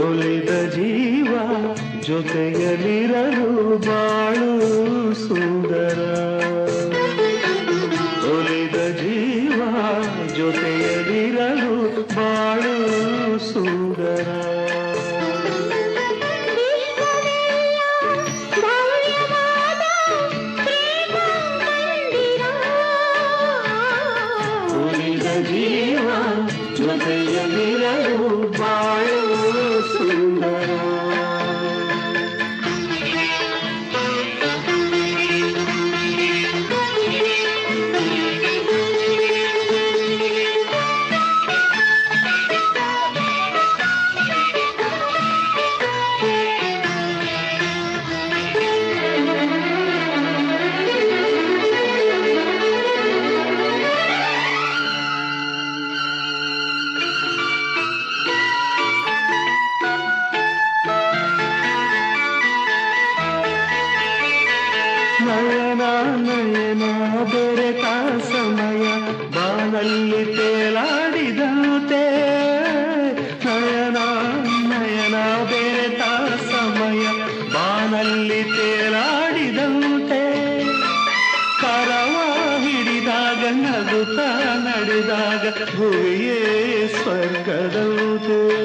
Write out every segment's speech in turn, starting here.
ಒಲಿದ ಜೀವ ಜೊತೆಯಲಿರಲು ಬಾಳು ಸುಂದರ. ಉಳಿದ ಜೀವ ಜೊತೆಯಲಿರಲು ಬಾಳು ಸುಂದರ. ಉಳಿದ ಜೀವ హృదయ నిరూపాయ సుందర. ನಯನ ನಯನ, ದೊರೆತ ಸಮಯ. ಬಾನಲ್ಲಿ ತೇಲಾಡಿದಂತೆ. ನಯನ ನಯನ ಬೆರೆತ ಸಮಯ. ಬಾನಲ್ಲಿ ತೇಲಾಡಿದಂತೆ. ಕರವ ಹಿಡಿದಾಗ, ನಗುತ್ತ ನಡೆದಾಗ ಭುವಿಯೇ ಸ್ವರ್ಗದಂತೆ.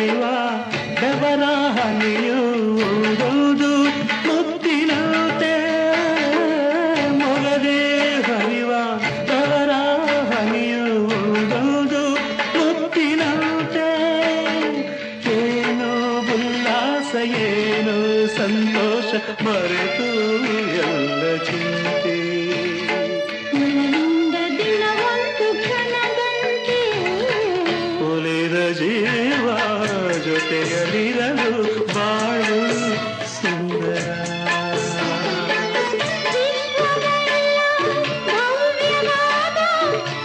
ಮೊಗದಿ ಹರಿವ ಬೆವರ ಹನಿಯು ಓದೋದು ಮುತ್ತಿನಂತೆ ಮೊಗದಿ ಹರಿವ ಬೆವರ ಹನಿಯು ಓದೋದು ಮುತ್ತಿನಂತೆ ಏನೋ ಉಲ್ಲಾಸ ಏನೋ ಸಂತೋಷ ಮರೆತು ಎಲ್ಲ ಚಿಂತೆ ಮನದಿಂದ ದಿನವೊಂದು ಕ್ಷಣದಂತೆ ಉಳಿದ ಜೀವ ಜೊತೆಯಲ್ಲಿರಲು ಬಾಳು ಸುಂದರ ಭವ್ಯವಾದ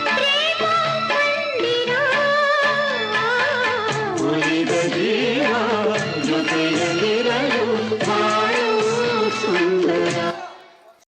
ಪ್ರೇಮ ಮಂದಿರ ಉಳಿದ